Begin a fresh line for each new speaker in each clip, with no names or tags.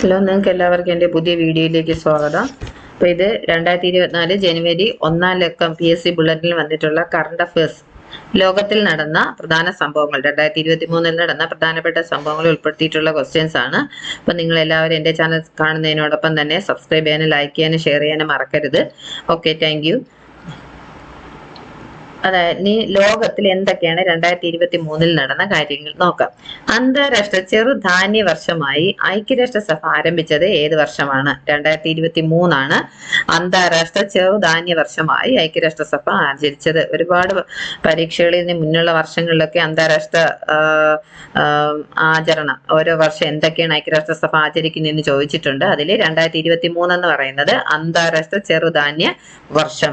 Hello നിങ്ങൾക്ക് എല്ലാവർക്കും എന്റെ പുതിയ വീഡിയോയിലേക്ക് സ്വാഗതം. അപ്പോൾ ഇത് രണ്ടായിരത്തി ഇരുപത്തിനാല് ജനുവരി ഒന്നാം ലക്കം പി എസ് സി ബുള്ളറ്റിൽ വന്നിട്ടുള്ള കറണ്ട് അഫയേഴ്സ് ലോകത്തിൽ നടന്ന പ്രധാന സംഭവങ്ങൾ രണ്ടായിരത്തി ഇരുപത്തി മൂന്നിൽ നടന്ന പ്രധാനപ്പെട്ട സംഭവങ്ങൾ ഉൾപ്പെടുത്തിയിട്ടുള്ള ക്വസ്റ്റ്യൻസ് ആണ്. അപ്പം നിങ്ങൾ എല്ലാവരും എന്റെ ചാനൽ കാണുന്നതിനോടൊപ്പം തന്നെ സബ്സ്ക്രൈബ് ചെയ്യാനും ലൈക്ക് ചെയ്യാനും ഷെയർ ചെയ്യാനും മറക്കരുത്. ഓക്കെ താങ്ക് അതായത് നീ ലോകത്തിൽ എന്തൊക്കെയാണ് രണ്ടായിരത്തി ഇരുപത്തി മൂന്നിൽ നടന്ന കാര്യങ്ങൾ നോക്കാം. അന്താരാഷ്ട്ര ചെറുധാന്യ വർഷമായി ഐക്യരാഷ്ട്രസഭ ആരംഭിച്ചത് ഏത് വർഷമാണ്? രണ്ടായിരത്തി ഇരുപത്തി മൂന്നാണ് അന്താരാഷ്ട്ര ചെറുധാന്യ വർഷമായി ഐക്യരാഷ്ട്രസഭ ആചരിച്ചത്. ഒരുപാട് പരീക്ഷകളിൽ നിന്ന് മുന്നുള്ള വർഷങ്ങളിലൊക്കെ അന്താരാഷ്ട്ര ആചരണം ഓരോ വർഷം എന്തൊക്കെയാണ് ഐക്യരാഷ്ട്ര ഐക്യരാഷ്ട്രസഭ ആചരിക്കുന്നതെന്ന് ചോദിച്ചിട്ടുണ്ട്. അതിൽ രണ്ടായിരത്തി ഇരുപത്തി മൂന്ന് എന്ന് പറയുന്നത് അന്താരാഷ്ട്ര ചെറുധാന്യ വർഷം.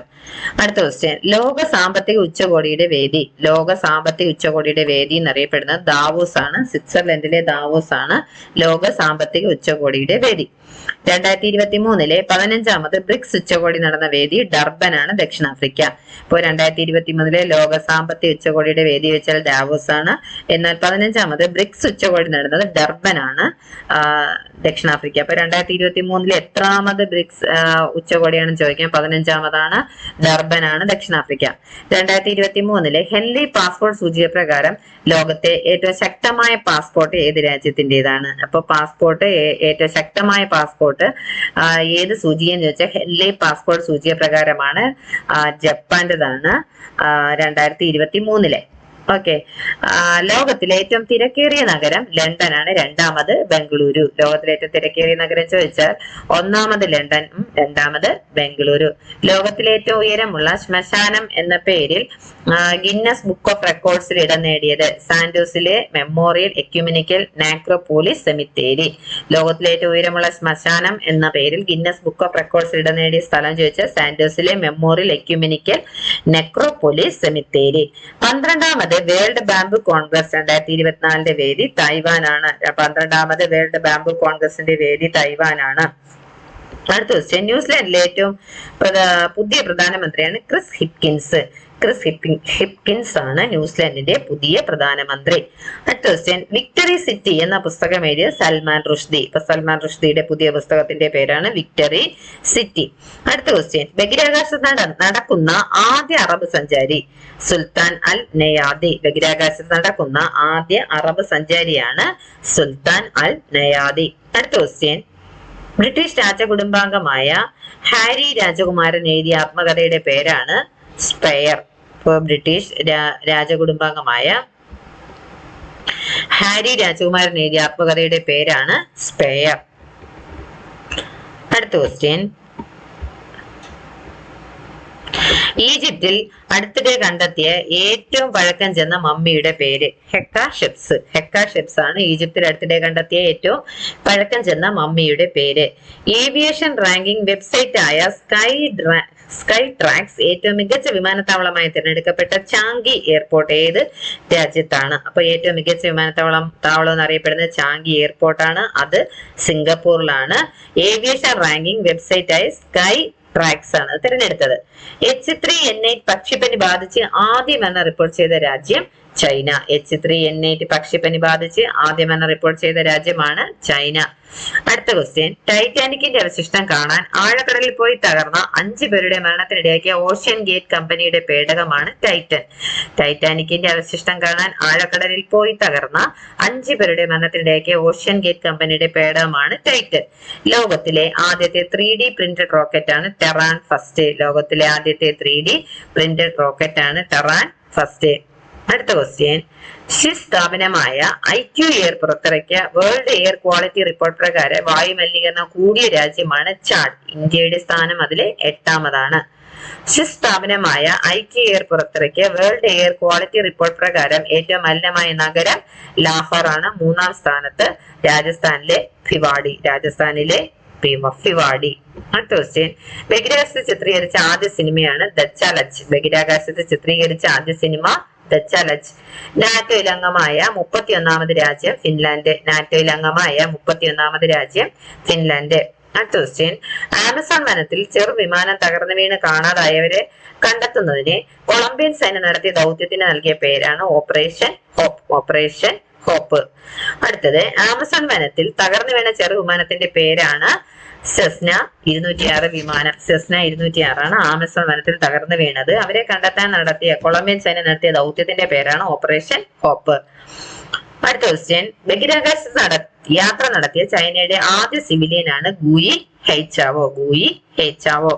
അടുത്ത ക്വസ്റ്റ്യൻ ലോക സാമ്പത്തിക ഉച്ചകോടിയുടെ വേദി ലോക സാമ്പത്തിക ഉച്ചകോടിയുടെ വേദി എന്നറിയപ്പെടുന്നത് ദാവോസ് ആണ് സ്വിറ്റ്സർലൻഡിലെ ദാവോസ് ആണ് ലോക സാമ്പത്തിക ഉച്ചകോടിയുടെ വേദി. രണ്ടായിരത്തി ഇരുപത്തി മൂന്നിലെ പതിനഞ്ചാമത് ബ്രിക്സ് ഉച്ചകോടി നടന്ന വേദി ഡർബനാണ് ദക്ഷിണാഫ്രിക്ക. ഇപ്പോ രണ്ടായിരത്തി ഇരുപത്തി മൂന്നിലെ ലോക സാമ്പത്തിക ഉച്ചകോടിയുടെ വേദി വെച്ചാൽ ഡാവോസ് ആണ്. എന്നാൽ പതിനഞ്ചാമത് ബ്രിക്സ് ഉച്ചകോടി നടന്നത് ഡർബനാണ് ദക്ഷിണാഫ്രിക്ക. അപ്പൊ രണ്ടായിരത്തി ഇരുപത്തി മൂന്നിലെ എത്രാമത് ബ്രിക്സ് ഉച്ചകോടിയാണ് ഉച്ചകോടിയാണെന്ന് ചോദിക്കാം. പതിനഞ്ചാമതാണ് ഡർബനാണ് ദക്ഷിണാഫ്രിക്ക. രണ്ടായിരത്തി ഇരുപത്തി മൂന്നിലെ ഹെൻലി പാസ്പോർട്ട് സൂചിക പ്രകാരം ലോകത്തെ ഏറ്റവും ശക്തമായ പാസ്പോർട്ട് ഏത് രാജ്യത്തിന്റെതാണ് അപ്പൊ പാസ്പോർട്ട് ഏറ്റവും ശക്തമായ പാസ്പോർട്ട് ഏത് സൂചിയെന്ന് ചോദിച്ചാൽ ഹെൻലി പാസ്പോർട്ട് സൂചിക പ്രകാരമാണ് ജപ്പാന്റേതാണ് രണ്ടായിരത്തി ഇരുപത്തി മൂന്നിലെ ഓക്കെ ലോകത്തിലെ ഏറ്റവും തിരക്കേറിയ നഗരം ലണ്ടനാണ്. രണ്ടാമത് ബംഗളൂരു. ലോകത്തിലെ ഏറ്റവും തിരക്കേറിയ നഗരം ചോദിച്ചാൽ ഒന്നാമത് ലണ്ടൻ രണ്ടാമത് ബംഗളൂരു. ലോകത്തിലെ ഏറ്റവും ഉയരമുള്ള ശ്മശാനം എന്ന പേരിൽ ഗിന്നസ് ബുക്ക് ഓഫ് റെക്കോർഡ്സിൽ ഇടം നേടിയത് സാന്റോസിലെ മെമ്മോറിയൽ എക്യുമിനിക്കൽ നാക്രോപോളിസ് സെമിത്തേരി. ലോകത്തിലെ ഏറ്റവും ഉയരമുള്ള ശ്മശാനം എന്ന പേരിൽ ഗിന്നസ് ബുക്ക് ഓഫ് റെക്കോർഡ്സിൽ ഇടം നേടിയ സ്ഥലം ചോദിച്ചാൽ സാന്റോസിലെ മെമ്മോറിയൽ എക്യുമിനിക്കൽ നെക്രോപോളിസ് സെമിത്തേരി. പന്ത്രണ്ടാമത് വേൾഡ് ബാംബു കോൺഗ്രസ് രണ്ടായിരത്തി ഇരുപത്തിനാലിന്റെ വേദി തൈവാനാണ്. പന്ത്രണ്ടാമത് വേൾഡ് ബാംബു കോൺഗ്രസിന്റെ വേദി തൈവാനാണ്. അടുത്ത ക്വസ്റ്റ്യൻ ന്യൂസിലാൻഡിലെ ഏറ്റവും പുതിയ പ്രധാനമന്ത്രിയാണ് ക്രിസ് ഹിപ്കിൻസ്. ക്രിസ് ഹിപ്പിൻ ഹിപ്കിൻസ് ആണ് ന്യൂസിലാൻഡിന്റെ പുതിയ പ്രധാനമന്ത്രി. ക്വസ്റ്റ്യൻ വിക്ടറി സിറ്റി എന്ന പുസ്തകം എഴുതിയ സൽമാൻ റുഷ്ദി. ഇപ്പൊ സൽമാൻ റുഷ്ദിയുടെ പുതിയ പുസ്തകത്തിന്റെ പേരാണ് വിക്ടറി സിറ്റി അടുത്ത ക്വസ്റ്റ്യൻ ബഹിരാകാശത്ത് നട- നടക്കുന്ന ആദ്യ അറബ് സഞ്ചാരി സുൽത്താൻ അൽ നയാദി. ബഹിരാകാശത്ത് നടക്കുന്ന ആദ്യ അറബ് സഞ്ചാരിയാണ് സുൽത്താൻ അൽ നയാദി. അടുത്ത ക്വസ്റ്റ്യൻ ബ്രിട്ടീഷ് രാജകുടുംബാംഗമായ ഹാരി രാജകുമാരൻ എഴുതിയ ആത്മകഥയുടെ പേരാണ് സ്പെയർ ബ്രിട്ടീഷ് രാജകുടുംബാംഗമായ ഹാരി രാജകുമാരൻ എഴുതിയ ആത്മകഥയുടെ പേരാണ് സ്പെയർ. അടുത്ത ക്വസ്റ്റ്യൻ ഈജിപ്തിൽ അടുത്തിടെ കണ്ടെത്തിയ ഏറ്റവും പഴക്കം ചെന്ന മമ്മിയുടെ പേര് ഹെക്കാഷെപ്സ്. ഹെക്കാഷെപ്സ് ആണ് ഈജിപ്തിൽ അടുത്തിടെ കണ്ടെത്തിയ ഏറ്റവും പഴക്കം ചെന്ന മമ്മിയുടെ പേര്. ഏവിയേഷൻ റാങ്കിംഗ് വെബ്സൈറ്റ് ആയ സ്കൈ സ്കൈ ട്രാക്സ് ഏറ്റവും മികച്ച വിമാനത്താവളമായി തിരഞ്ഞെടുക്കപ്പെട്ട ചാങ്കി എയർപോർട്ട് ഏത് രാജ്യത്താണ്? അപ്പൊ ഏറ്റവും മികച്ച വിമാനത്താവളം താവളം എന്നറിയപ്പെടുന്നത് ചാങ്കി എയർപോർട്ടാണ്. അത് സിംഗപ്പൂരിലാണ്. ഏവിയേഷൻ റാങ്കിംഗ് വെബ്സൈറ്റ് ആയ സ്കൈ ട്രാക്സ് ആണ് തിരഞ്ഞെടുത്തത്. എച്ച് ത്രീ എൻ എയ്റ്റ് പക്ഷിപ്പനി ബാധിച്ച് ആദ്യമെന്ന് റിപ്പോർട്ട് ചെയ്ത രാജ്യം China. H three N eight പക്ഷിപ്പനി ബാധിച്ച് ആദ്യമെന്ന് റിപ്പോർട്ട് ചെയ്ത രാജ്യമാണ് ചൈന. അടുത്ത ക്വസ്റ്റ്യൻ ടൈറ്റാനിക്കിന്റെ അവശിഷ്ടം കാണാൻ ആഴക്കടലിൽ പോയി തകർന്ന അഞ്ചു പേരുടെ മരണത്തിനിടയാക്കിയ ഓഷ്യൻ ഗേറ്റ് കമ്പനിയുടെ പേടകമാണ് ടൈറ്റൻ ടൈറ്റാനിക്കിന്റെ അവശിഷ്ടം കാണാൻ ആഴക്കടലിൽ പോയി തകർന്ന അഞ്ചു പേരുടെ മരണത്തിനിടയാക്കിയ ഓഷ്യൻ ഗേറ്റ് കമ്പനിയുടെ പേടകമാണ് ടൈറ്റൻ ലോകത്തിലെ ആദ്യത്തെ ത്രീ ഡി പ്രിന്റഡ് ആണ് ടെറാൻ ഫസ്റ്റ് ലോകത്തിലെ ആദ്യത്തെ ത്രീ ഡി പ്രിന്റഡ് ആണ് ടെറാൻ ഫസ്റ്റ് അടുത്ത ക്വസ്റ്റ്യൻ സ്വിസ് സ്ഥാപനമായ ഐ ക്യു എയർ പുറത്തിറക്കിയ വേൾഡ് എയർ ക്വാളിറ്റി റിപ്പോർട്ട് പ്രകാരം വായു മലിനീകരണം കൂടിയ രാജ്യമാണ് ചാഡ്. ഇന്ത്യയുടെ സ്ഥാനം അതിലെ എട്ടാമതാണ്. സ്വിസ് സ്ഥാപനമായ ഐ ക്യു എയർ പുറത്തിറക്കിയ വേൾഡ് എയർ ക്വാളിറ്റി റിപ്പോർട്ട് പ്രകാരം ഏറ്റവും മലിനമായ നഗരം ലാഹോർ ആണ് മൂന്നാം സ്ഥാനത്ത് രാജസ്ഥാനിലെ ഫിവാഡി രാജസ്ഥാനിലെ ഫിവാഡി അടുത്ത ക്വസ്റ്റ്യൻ ബഹിരാകാശത്ത് ചിത്രീകരിച്ച ആദ്യ സിനിമയാണ് ദച്ചാലച്ച്. ബഹിരാകാശത്ത് ചിത്രീകരിച്ച ആദ്യ സിനിമ ദച്ചാലച്ച് നാറ്റോയിൽ അംഗമായ മുപ്പത്തിയൊന്നാമത് രാജ്യം ഫിൻലാൻഡ്. നാറ്റോയിൽ അംഗമായ മുപ്പത്തിയൊന്നാമത് രാജ്യം ഫിൻലാൻഡ്. അടുത്ത ക്വസ്റ്റ്യൻ ആമസോൺ വനത്തിൽ ചെറു വിമാനം തകർന്നു വീണ് കാണാതായവരെ കണ്ടെത്തുന്നതിന് കൊളംബിയൻ സൈന്യം നടത്തിയ ദൗത്യത്തിന് നൽകിയ പേരാണ് ഓപ്പറേഷൻ ഹോപ്പ് ഓപ്പറേഷൻ ഹോപ്പ്. അടുത്തത് ആമസോൺ വനത്തിൽ തകർന്നു വീണ ചെറു വിമാനത്തിന്റെ പേരാണ് സെസ്ന ഇരുന്നൂറ്റി ആറ് വിമാനം. സെസ്ന ഇരുന്നൂറ്റി ആറാണ് ആമസോൺ വനത്തിൽ തകർന്നു വീണത്. അവരെ കണ്ടെത്താൻ നടത്തിയ കൊളംബിയൻ സൈന്യം നടത്തിയ ദൗത്യത്തിന്റെ പേരാണ് ഓപ്പറേഷൻ ഹോപ്പ്. അടുത്ത ക്വസ്റ്റ്യൻ ബഹിരാകാശ നട യാത്ര നടത്തിയ ചൈനയുടെ ആദ്യ സിവിലിയനാണ് ഗൂയി ഹെയ്ച്ചാവോ ഗൂയി ഹെയ്ച്ചാവോ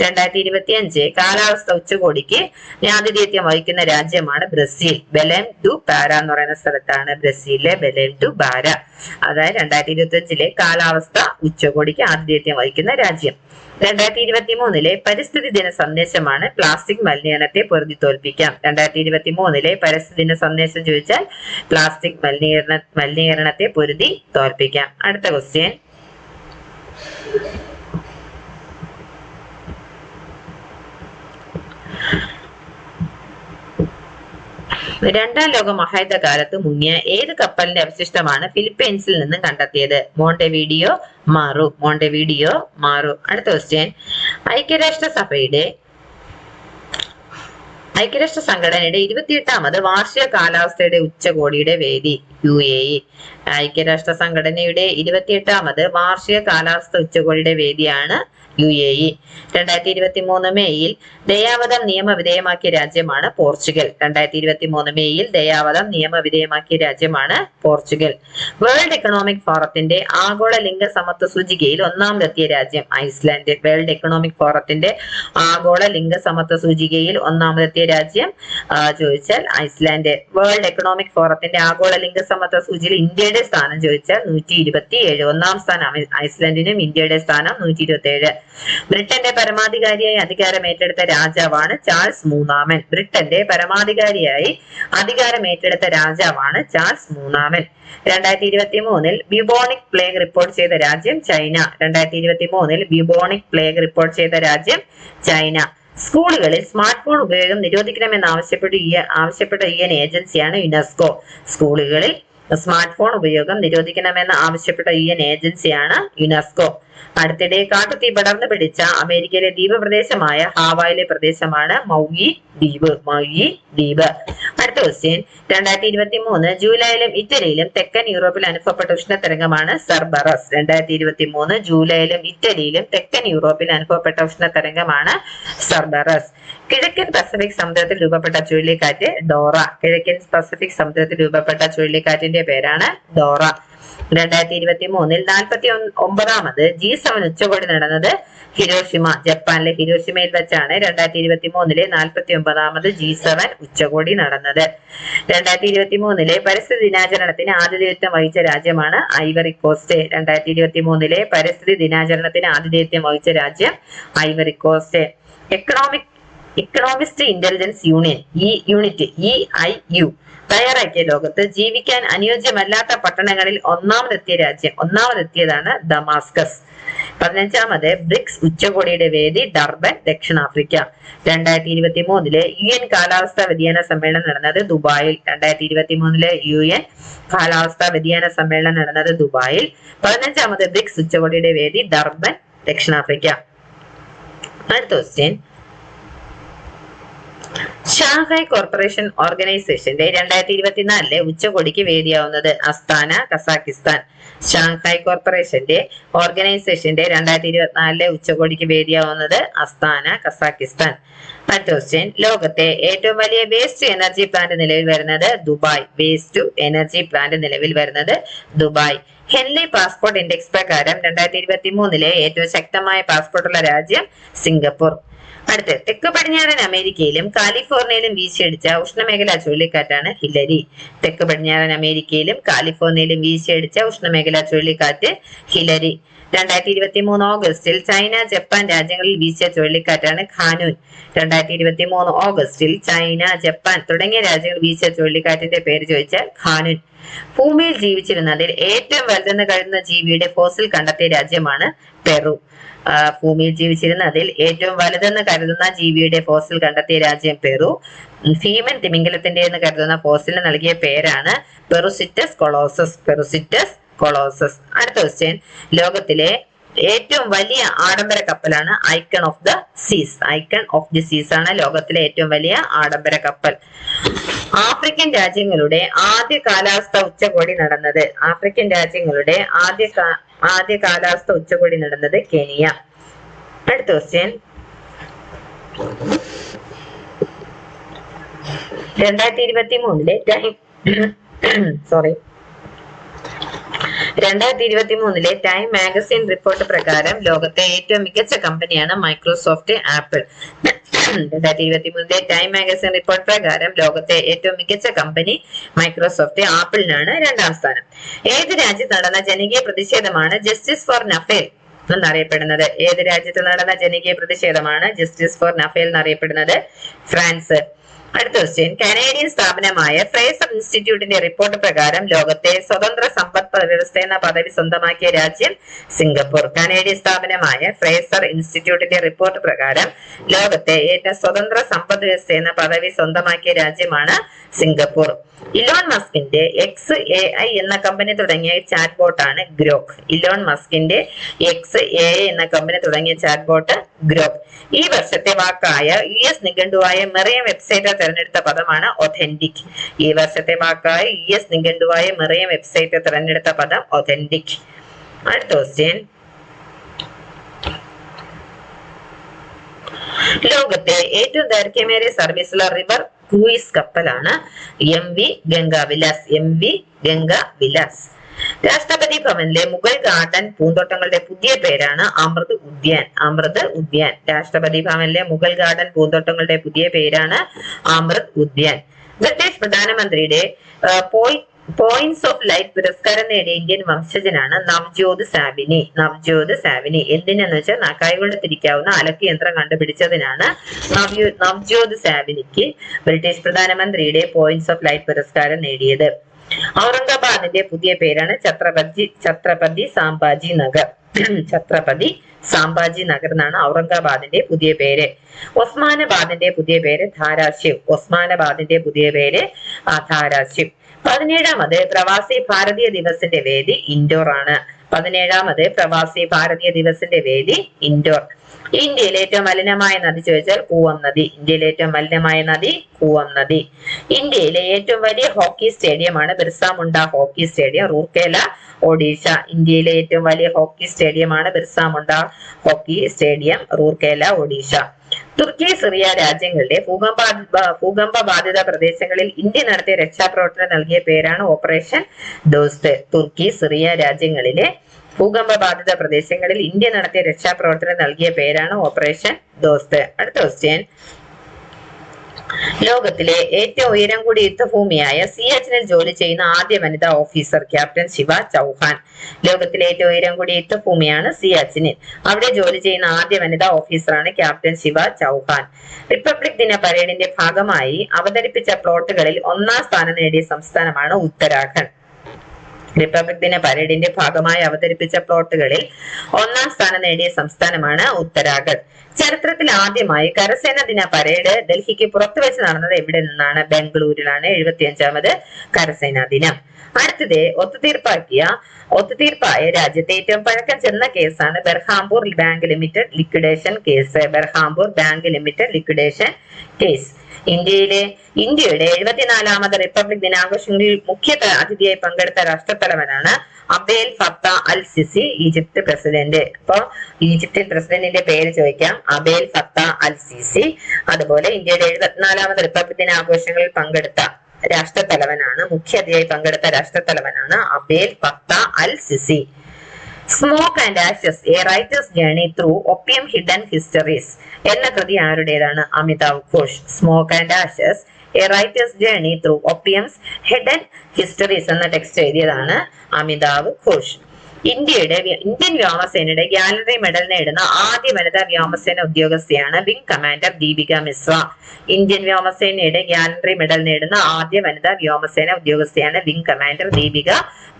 രണ്ടായിരത്തി ഇരുപത്തി അഞ്ച് കാലാവസ്ഥ ഉച്ചകോടിക്ക് ആതിഥേയത്യം വഹിക്കുന്ന രാജ്യമാണ് ബ്രസീൽ. ബെലേം ടു പാര എന്ന് പറയുന്ന സ്ഥലത്താണ് ബ്രസീലിലെ ബെലേം ടു ബാര അതായത് രണ്ടായിരത്തി ഇരുപത്തി അഞ്ചിലെ കാലാവസ്ഥ ഉച്ചകോടിക്ക് ആതിഥേയത്യം വഹിക്കുന്ന രാജ്യം. രണ്ടായിരത്തി ഇരുപത്തി മൂന്നിലെ പരിസ്ഥിതി ദിന സന്ദേശമാണ് പ്ലാസ്റ്റിക് മലിനീകരണത്തെ പൊരുതി തോൽപ്പിക്കാം രണ്ടായിരത്തി ഇരുപത്തി മൂന്നിലെ പരിസ്ഥിതി ദിന സന്ദേശം ചോദിച്ചാൽ പ്ലാസ്റ്റിക് മലിനീകരണ മലിനീകരണത്തെ പൊരുതി തോൽപ്പിക്കാം അടുത്ത ക്വസ്റ്റ്യൻ രണ്ടാം ലോക മഹായുദ്ധ കാലത്ത് മുങ്ങിയ ഏത് കപ്പലിന്റെ അവശിഷ്ടമാണ് ഫിലിപ്പൈൻസിൽ നിന്ന് കണ്ടെത്തിയത്? Montevideo Maru. Montevideo Maru. അടുത്ത ക്വസ്റ്റ്യൻ ഐക്യരാഷ്ട്ര സഭയുടെ ഐക്യരാഷ്ട്ര സംഘടനയുടെ ഇരുപത്തിയെട്ടാമത് വാർഷിക കാലാവസ്ഥയുടെ ഉച്ചകോടിയുടെ വേദി യു എ ഇ. ഐക്യരാഷ്ട്ര സംഘടനയുടെ ഇരുപത്തിയെട്ടാമത് വാർഷിക കാലാവസ്ഥ ഉച്ചകോടിയുടെ വേദിയാണ് യു എ ഇ. രണ്ടായിരത്തി ഇരുപത്തി മൂന്ന് മെയ്യിൽ ദയാവധം നിയമവിധേയമാക്കിയ രാജ്യമാണ് പോർച്ചുഗൽ. രണ്ടായിരത്തി ഇരുപത്തി മൂന്ന് മെയ്യിൽ ദയാവധം നിയമവിധേയമാക്കിയ രാജ്യമാണ് പോർച്ചുഗൽ. വേൾഡ് എക്കണോമിക് ഫോറത്തിന്റെ ആഗോള ലിംഗ സമത്വ സൂചികയിൽ ഒന്നാമതെത്തിയ രാജ്യം ഐസ്ലാൻഡ്. വേൾഡ് എക്കണോമിക് ഫോറത്തിന്റെ ആഗോള ലിംഗ സമത്വ സൂചികയിൽ ഒന്നാമതെത്തിയ രാജ്യം ചോദിച്ചാൽ ഐസ്ലാൻഡ്. വേൾഡ് എക്കണോമിക് ഫോറത്തിന്റെ ആഗോള ലിംഗ സമത്വ സൂചിയിൽ ഇന്ത്യയുടെ സ്ഥാനം ചോദിച്ചാൽ നൂറ്റി ഇരുപത്തി ഏഴ് ഒന്നാം സ്ഥാനം ഐസ്ലാൻഡിനും ഇന്ത്യയുടെ സ്ഥാനം നൂറ്റി ഇരുപത്തി ഏഴ് ബ്രിട്ടന്റെ പരമാധികാരിയായി അധികാരം ഏറ്റെടുത്ത രാജാവാണ് ചാൾസ് മൂന്നാമൻ. ബ്രിട്ടന്റെ പരമാധികാരിയായി അധികാരം ഏറ്റെടുത്ത രാജാവാണ് ചാൾസ് മൂന്നാമൻ. രണ്ടായിരത്തി ഇരുപത്തി മൂന്നിൽ ബിബോണിക് പ്ലേഗ് റിപ്പോർട്ട് ചെയ്ത രാജ്യം ചൈന. രണ്ടായിരത്തി ഇരുപത്തി മൂന്നിൽ ബിബോണിക് പ്ലേഗ് റിപ്പോർട്ട് ചെയ്ത രാജ്യം ചൈന. സ്കൂളുകളിൽ സ്മാർട്ട് ഫോൺ ഉപയോഗം നിരോധിക്കണമെന്ന് ആവശ്യപ്പെട്ട് ആവശ്യപ്പെട്ട യു എൻ ഏജൻസിയാണ് യുനെസ്കോ. സ്കൂളുകളിൽ സ്മാർട്ട് ഫോൺ ഉപയോഗം നിരോധിക്കണമെന്ന് ആവശ്യപ്പെട്ട യു എൻ ഏജൻസിയാണ് യുനെസ്കോ. അടുത്തിടെ കാട്ടുതീ പടർന്നു പിടിച്ച അമേരിക്കയിലെ ദ്വീപ് പ്രദേശമായ ഹാവായിലെ പ്രദേശമാണ് മൗയി ദ്വീപ് മൗയി ദ്വീപ്. അടുത്ത ക്വസ്റ്റ്യൻ രണ്ടായിരത്തി ഇരുപത്തി മൂന്ന് ജൂലൈയിലും ഇറ്റലിയിലും തെക്കൻ യൂറോപ്പിൽ അനുഭവപ്പെട്ട ഉഷ്ണതരംഗമാണ് സർബറസ്. രണ്ടായിരത്തി ഇരുപത്തി മൂന്ന് ജൂലൈയിലും ഇറ്റലിയിലും തെക്കൻ യൂറോപ്പിൽ അനുഭവപ്പെട്ട ഉഷ്ണതരംഗമാണ് സർബറസ്. കിഴക്കൻ പസഫിക് സമുദ്രത്തിൽ രൂപപ്പെട്ട ചുഴലിക്കാറ്റ് ഡോറ. കിഴക്കൻ പസഫിക് സമുദ്രത്തിൽ രൂപപ്പെട്ട ചുഴലിക്കാറ്റിന്റെ പേരാണ് ഡോറ. രണ്ടായിരത്തി ഇരുപത്തി മൂന്നിൽ നാൽപ്പത്തി ഒമ്പതാമത് ജി സെവൻ ഉച്ചകോടി നടന്നത് ഹിരോഷിമ ജപ്പാനിലെ ഹിരോഷിമയിൽ വെച്ചാണ് രണ്ടായിരത്തി ഇരുപത്തി മൂന്നിലെ നാൽപ്പത്തി ഒമ്പതാമത് ജി സെവൻ ഉച്ചകോടി നടന്നത്. രണ്ടായിരത്തി ഇരുപത്തി മൂന്നിലെ പരിസ്ഥിതി ദിനാചരണത്തിന് ആതിഥേയത്വം വഹിച്ച രാജ്യമാണ് ഐവറി കോസ്റ്റ്. രണ്ടായിരത്തി ഇരുപത്തി മൂന്നിലെ പരിസ്ഥിതി ദിനാചരണത്തിന് ആതിഥേയത്വം വഹിച്ച രാജ്യം Ivory Coast. Economic economist intelligence union E unit E I U തയ്യാറാക്കിയ ലോകത്ത് ജീവിക്കാൻ അനുയോജ്യമല്ലാത്ത പട്ടണങ്ങളിൽ ഒന്നാമതെത്തിയ രാജ്യം ഒന്നാമതെത്തിയതാണ് ദമാസ്കസ്. പതിനഞ്ചാമത് ബ്രിക്സ് ഉച്ചകോടിയുടെ വേദി ഡർബൻ ദക്ഷിണാഫ്രിക്ക. രണ്ടായിരത്തി ഇരുപത്തി മൂന്നിലെ യു എൻ കാലാവസ്ഥാ വ്യതിയാന സമ്മേളനം നടന്നത് ദുബായിൽ. രണ്ടായിരത്തി ഇരുപത്തി മൂന്നിലെ യു എൻ കാലാവസ്ഥാ വ്യതിയാന സമ്മേളനം നടന്നത് ദുബായിൽ. പതിനഞ്ചാമത് ബ്രിക്സ് ഉച്ചകോടിയുടെ വേദി ഡർബൻ ദക്ഷിണാഫ്രിക്ക. അടുത്ത ക്വസ്റ്റ്യൻ ഷാങ്ഹായ് കോർപ്പറേഷൻ ഓർഗനൈസേഷന്റെ രണ്ടായിരത്തി ഇരുപത്തിനാലിലെ ഉച്ചകോടിക്ക് വേദിയാവുന്നത് അസ്താന കസാക്കിസ്ഥാൻ. ഷാങ്ഹായ് കോർപ്പറേഷന്റെ ഓർഗനൈസേഷന്റെ രണ്ടായിരത്തി ഇരുപത്തിനാലിലെ ഉച്ചകോടിക്ക് വേദിയാവുന്നത് അസ്താന കസാക്കിസ്ഥാൻ. അടുത്ത ലോകത്തെ ഏറ്റവും വലിയ വേസ്റ്റ് എനർജി പ്ലാന്റ് നിലവിൽ വരുന്നത് Dubai. Waste to energy plant നിലവിൽ വരുന്നത് ദുബായ്. ഹെൻലി പാസ്പോർട്ട് ഇൻഡെക്സ് പ്രകാരം രണ്ടായിരത്തി ഇരുപത്തി മൂന്നിലെ ഏറ്റവും ശക്തമായ പാസ്പോർട്ടുള്ള രാജ്യം സിംഗപ്പൂർ. അടുത്ത് തെക്ക് പടിഞ്ഞാറൻ അമേരിക്കയിലും കാലിഫോർണിയയിലും വീശിയടിച്ച ഉഷ്ണമേഖലാ ചുഴലിക്കാറ്റാണ് ഹില്ലരി. തെക്ക് പടിഞ്ഞാറൻ അമേരിക്കയിലും കാലിഫോർണിയയിലും വീശിയടിച്ച ഉഷ്ണമേഖലാ ചുഴലിക്കാറ്റ് ഹില്ലരി. രണ്ടായിരത്തി ഇരുപത്തി മൂന്ന് ഓഗസ്റ്റിൽ ചൈന ജപ്പാൻ രാജ്യങ്ങളിൽ വീശിയ ചുഴലിക്കാറ്റാണ് ഖാനൂൻ. രണ്ടായിരത്തി ഇരുപത്തി മൂന്ന് ഓഗസ്റ്റിൽ ചൈന ജപ്പാൻ തുടങ്ങിയ രാജ്യങ്ങളിൽ വീശിയ ചുഴലിക്കാറ്റിന്റെ പേര് ചോദിച്ചാൽ ഖാനൂൻ. ഭൂമിയിൽ ജീവിച്ചിരുന്നതിൽ ഏറ്റവും വലുതെന്ന് കരുതുന്ന ജീവിയുടെ ഫോസിൽ കണ്ടെത്തിയ രാജ്യമാണ് പെറു. ഭൂമിയിൽ ജീവിച്ചിരുന്നതിൽ ഏറ്റവും വലുതെന്ന് കരുതുന്ന ജീവിയുടെ ഫോസിൽ കണ്ടെത്തിയ രാജ്യം പെറു. ഭീമൻ തിമിംഗലത്തിന്റെ എന്ന് കരുതുന്ന ഫോസിലിന് നൽകിയ പേരാണ് പെറുസിറ്റസ് കൊളോസസ്. Perucetus colossus. അടുത്ത ക്വസ്റ്റ്യൻ ലോകത്തിലെ ഏറ്റവും വലിയ ആഡംബര കപ്പലാണ് icon of the seas. Icon of the seas ആണ് ലോകത്തിലെ ഏറ്റവും വലിയ ആഡംബര കപ്പൽ. ആഫ്രിക്കൻ രാജ്യങ്ങളുടെ ആദ്യ കാലാവസ്ഥ ഉച്ചകോടി നടന്നത്. ആഫ്രിക്കൻ രാജ്യങ്ങളുടെ ആദ്യ ആദ്യ കാലാവസ്ഥ ഉച്ചകോടി നടന്നത് കെനിയ. അടുത്ത ക്വസ്റ്റ്യൻ രണ്ടായിരത്തി ഇരുപത്തി മൂന്നിലെ സോറി രണ്ടായിരത്തി ഇരുപത്തി മൂന്നിലെ ടൈം മാഗസിൻ റിപ്പോർട്ട് പ്രകാരം ലോകത്തെ ഏറ്റവും മികച്ച കമ്പനിയാണ് മൈക്രോസോഫ്റ്റ് ആപ്പിൾ. രണ്ടായിരത്തി ഇരുപത്തി മൂന്നിലെ ടൈം മാഗസിൻ റിപ്പോർട്ട് പ്രകാരം ലോകത്തെ ഏറ്റവും മികച്ച കമ്പനി മൈക്രോസോഫ്റ്റ് ആപ്പിളിനാണ് രണ്ടാം സ്ഥാനം. ഏത് രാജ്യത്ത് നടന്ന ജനകീയ പ്രതിഷേധമാണ് ജസ്റ്റിസ് ഫോർ നഫേൽ എന്നറിയപ്പെടുന്നത്? ഏത് രാജ്യത്ത് നടന്ന ജനകീയ പ്രതിഷേധമാണ് ജസ്റ്റിസ് ഫോർ നഫേൽ എന്നറിയപ്പെടുന്നത്? ഫ്രാൻസ്. അടുത്ത ക്വസ്റ്റ്യൻ കനേഡിയൻ സ്ഥാപനമായ ഫ്രേസർ ഇൻസ്റ്റിറ്റ്യൂട്ടിന്റെ റിപ്പോർട്ട് പ്രകാരം ലോകത്തെ സ്വതന്ത്ര സമ്പദ് വ്യവസ്ഥ എന്ന പദവി സ്വന്തമാക്കിയ രാജ്യം സിംഗപ്പൂർ. കനേഡിയൻ സ്ഥാപനമായ ഫ്രേസർ ഇൻസ്റ്റിറ്റ്യൂട്ടിന്റെ റിപ്പോർട്ട് പ്രകാരം ലോകത്തെ ഏറ്റവും സ്വതന്ത്ര സമ്പദ് വ്യവസ്ഥ എന്ന പദവി സ്വന്തമാക്കിയ രാജ്യമാണ് സിംഗപ്പൂർ. ഇലോൺ മസ്കിന്റെ എക്സ് എ ഐ എന്ന കമ്പനി തുടങ്ങിയ ചാറ്റ് ബോട്ടാണ് ഗ്രോക്ക് ഇലോൺ മസ്കിന്റെ എക്സ് എ എന്ന കമ്പനി തുടങ്ങിയ ചാറ്റ് ബോട്ട് ഗ്രോക്ക് ഈ വർഷത്തെ വാക്കായ യു എസ് നിഘണ്ടുവായ മെറിയം വെബ്സൈറ്റ് തിരഞ്ഞെടുത്ത പദമാണ് ഒഥന്റിക് ഈ വർഷത്തെ വാക്കായ ഇ എസ് നിഘണ്ടുവായ മെറിയം വെബ്സൈറ്റ് തിരഞ്ഞെടുത്ത പദം ഒഥന്റിക് അടുത്ത ക്വസ്റ്റ്യൻ ലോകത്തെ ഏറ്റവും ദൈർഘ്യമേറിയ സർവീസുള്ള river cruise കപ്പലാണ് M V Ganga Vilas M V Ganga Vilas രാഷ്ട്രപതി ഭവനിലെ മുഗൾ ഗാർഡൻ പൂന്തോട്ടങ്ങളുടെ പുതിയ പേരാണ് അമൃത് ഉദ്യാൻ. അമൃത് ഉദ്യാൻ. രാഷ്ട്രപതി ഭവനിലെ മുഗൾ ഗാർഡൻ പൂന്തോട്ടങ്ങളുടെ പുതിയ പേരാണ് അമൃത് ഉദ്യാൻ. ബ്രിട്ടീഷ് പ്രധാനമന്ത്രിയുടെ പോയി പോയിന്റ്സ് ഓഫ് ലൈഫ് പുരസ്കാരം നേടിയ ഇന്ത്യൻ വംശജനാണ് നവ്ജ്യോത് സാബിനി. നവ്ജ്യോത് സാബിനി എന്തിനെന്ന് വെച്ചാൽ കൈകൊണ്ട് തിരിക്കാവുന്ന അലക്ക് യന്ത്രം കണ്ടുപിടിച്ചതിനാണ് നവ്യോ നവ്ജ്യോത് സാബിനിക്ക് ബ്രിട്ടീഷ് പ്രധാനമന്ത്രിയുടെ പോയിന്റ്സ് ഓഫ് ലൈഫ് പുരസ്കാരം നേടിയത്. ഔറംഗാബാദിന്റെ പുതിയ പേരാണ് ഛത്രപതി ഛത്രപതി സാംബാജി നഗർ. ഛത്രപതി സാംബാജി നഗർ എന്നാണ് ഔറംഗാബാദിന്റെ പുതിയ പേര്. ഒസ്മാനബാദിന്റെ പുതിയ പേര് ധാരാശിവ് ഒസ്മാനബാദിന്റെ പുതിയ പേര് ധാരാശിവ് പതിനേഴാമത് പ്രവാസി ഭാരതീയ ദിവസിന്റെ വേദി ഇൻഡോർ ആണ്. പതിനേഴാമത് പ്രവാസി ഭാരതീയ ദിവസിന്റെ വേദി ഇൻഡോർ. ഇന്ത്യയിലെ ഏറ്റവും മലിനമായ നദി ചോദിച്ചാൽ കൂവം നദി. ഇന്ത്യയിലെ ഏറ്റവും മലിനമായ നദി കൂവം നദി. ഇന്ത്യയിലെ ഏറ്റവും വലിയ ഹോക്കി സ്റ്റേഡിയമാണ് ബിർസ മുണ്ട ഹോക്കി സ്റ്റേഡിയം റൂർക്കേല ഒഡീഷ. ഇന്ത്യയിലെ ഏറ്റവും വലിയ ഹോക്കി സ്റ്റേഡിയമാണ് ബിർസ മുണ്ട ഹോക്കി സ്റ്റേഡിയം റൂർക്കേല ഒഡീഷ. തുർക്കി സിറിയ രാജ്യങ്ങളിലെ ഭൂകമ്പ ഭൂകമ്പ ബാധിത പ്രദേശങ്ങളിൽ ഇന്ത്യ നടത്തിയ രക്ഷാപ്രവർത്തനം നൽകിയ പേരാണ് ഓപ്പറേഷൻ ദോസ്ത്. തുർക്കി സിറിയ രാജ്യങ്ങളിലെ ഭൂകമ്പ ബാധിത പ്രദേശങ്ങളിൽ ഇന്ത്യ നടത്തിയ രക്ഷാപ്രവർത്തനം നൽകിയ പേരാണ് ഓപ്പറേഷൻ ദോസ്ത്. അടുത്ത ക്വസ്റ്റ്യൻ ലോകത്തിലെ ഏറ്റവും ഉയരം കൂടിയ യുദ്ധഭൂമിയായ സി എച്ചിനിൽ ജോലി ചെയ്യുന്ന ആദ്യ വനിതാ ഓഫീസർ ക്യാപ്റ്റൻ ശിവ ചൗഹാൻ. ലോകത്തിലെ ഏറ്റവും ഉയരം കൂടിയ യുദ്ധഭൂമിയാണ് സി സിയാച്ചിനിൽ അവിടെ ജോലി ചെയ്യുന്ന ആദ്യ വനിതാ ഓഫീസറാണ് ക്യാപ്റ്റൻ ശിവ ചൗഹാൻ. റിപ്പബ്ലിക് ദിന പരേഡിന്റെ ഭാഗമായി അവതരിപ്പിച്ച പ്ലോട്ടുകളിൽ ഒന്നാം സ്ഥാനം നേടിയ സംസ്ഥാനമാണ് ഉത്തരാഖണ്ഡ്. റിപ്പബ്ലിക് ദിന പരേഡിന്റെ ഭാഗമായി അവതരിപ്പിച്ച പ്ലോട്ടുകളിൽ ഒന്നാം സ്ഥാനം നേടിയ സംസ്ഥാനമാണ് ഉത്തരാഖണ്ഡ്. ചരിത്രത്തിൽ ആദ്യമായി കരസേന ദിന പരേഡ് ഡൽഹിക്ക് പുറത്തു വെച്ച് നടന്നത് എവിടെ നിന്നാണ്? ബാംഗ്ലൂരിലാണ് എഴുപത്തിയഞ്ചാമത് കരസേനാ ദിനം. അടുത്തത് ഒത്തുതീർപ്പാക്കിയ ഒത്തുതീർപ്പായ രാജ്യത്തെ ഏറ്റവും പഴക്കം ചെന്ന കേസാണ് Berhampur bank limited liquidation case. Berhampur bank limited liquidation case. ഇന്ത്യയിലെ ഇന്ത്യയുടെ എഴുപത്തിനാലാമത് റിപ്പബ്ലിക് ദിനാഘോഷങ്ങളിൽ മുഖ്യ അതിഥിയായി പങ്കെടുത്ത രാഷ്ട്രത്തലവനാണ് Abdel Fattah al Sisi Egypt president. അപ്പൊ ഈജിപ്തിൻ പ്രസിഡന്റിന്റെ പേര് ചോദിക്കാം. അബേൽ ഫത്ത അൽ സിസി അതുപോലെ ഇന്ത്യയുടെ എഴുപത്തിനാലാമത് റിപ്പബ്ലിക് ദിനാഘോഷങ്ങളിൽ പങ്കെടുത്ത രാഷ്ട്രത്തലവനാണ് മുഖ്യ അതിഥിയായി പങ്കെടുത്ത രാഷ്ട്രത്തലവനാണ് Abdel Fattah al Sisi smoke and ashes a writer's journey through opium hidden histories എന്ന കൃതി ആരുടേതാണ്? Amitav Ghosh. Smoke and ashes a writer's journey through opium's hidden histories എന്ന ടെക്സ്റ്റ് എഴുതിയതാണ് അമിതാവ് ഘോഷ്. ഇന്ത്യയുടെ ഇന്ത്യൻ വ്യോമസേനയുടെ ഗാലറി മെഡൽ നേടുന്ന ആദ്യ വനിതാ വ്യോമസേന ഉദ്യോഗസ്ഥയാണ് wing commander Deepika Mishra. Indian വ്യോമസേനയുടെ ഗാലറി മെഡൽ നേടുന്ന ആദ്യ വനിതാ വ്യോമസേന ഉദ്യോഗസ്ഥയാണ് വിംഗ് കമാൻഡർ ദീപിക